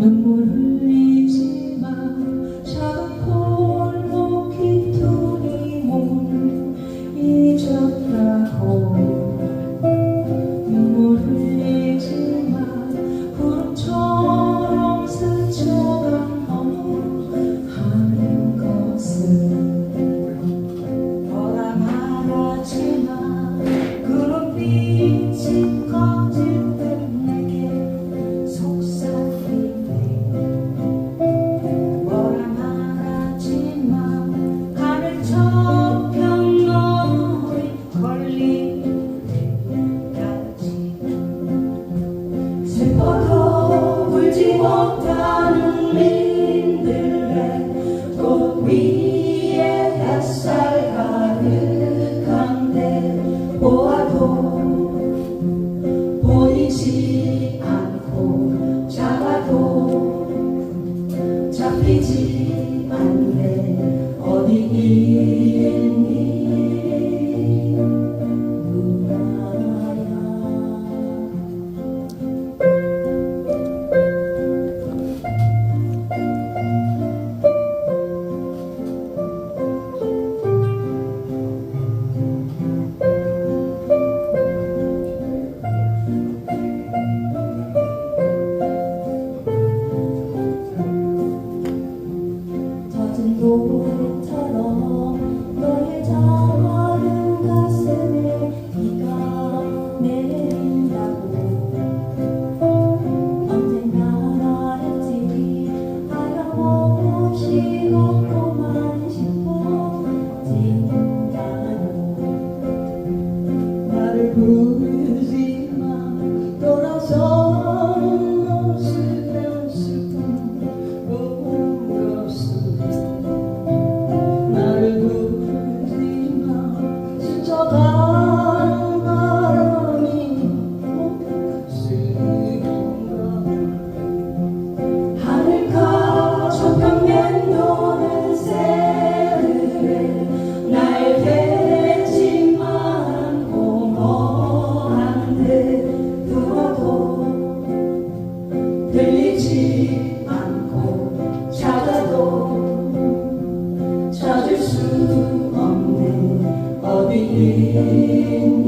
namorei. 슬퍼도 지 못하는 민들레 꽃 위에 햇살 가득한데 보아도 보이지 않고 잡아도 잡히지 않네. breakthrough. You.